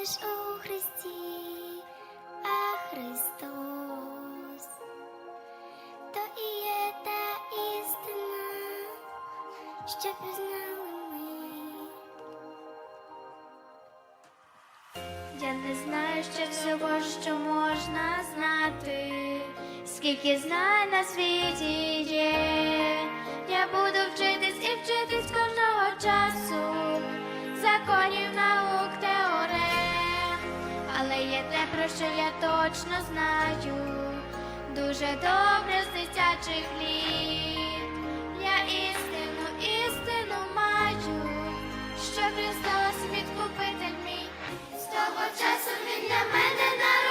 лиш у Христі, а Христос, то і є та істина, що пізнали ми. Я не знаю ще всього, що можна знати, скільки знань на світі є. Я буду вчитись і вчитись кожного часу. Законів добре, що я точно знаю, дуже добре з дитячих літ. Я істину, істину маю, що Христос відкупитель мій, з того часу він для мене народився.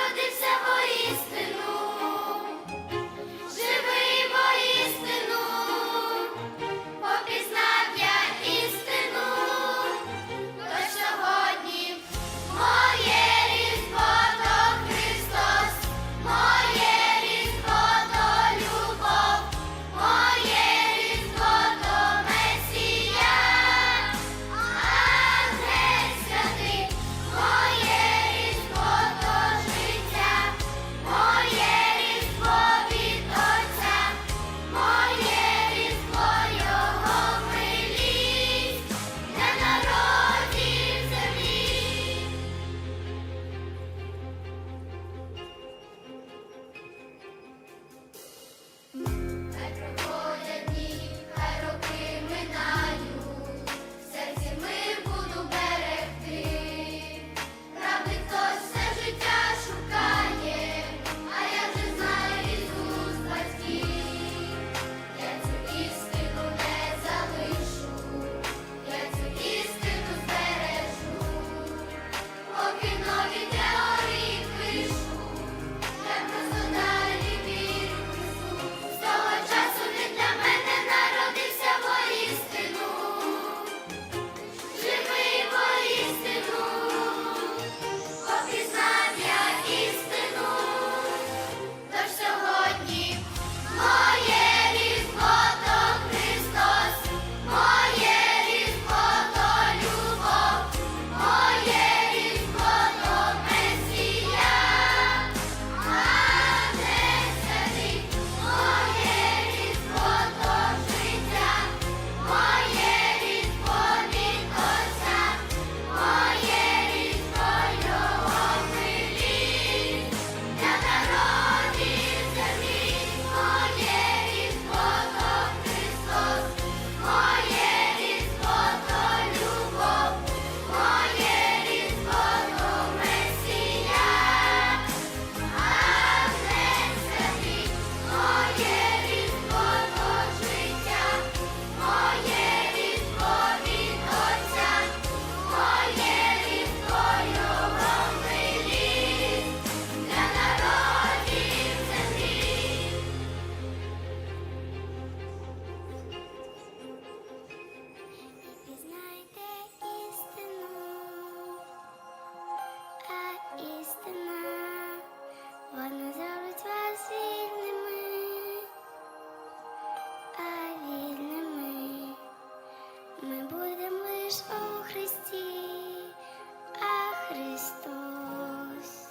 Христос,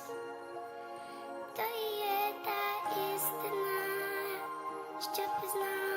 то є та істина, що пізнає.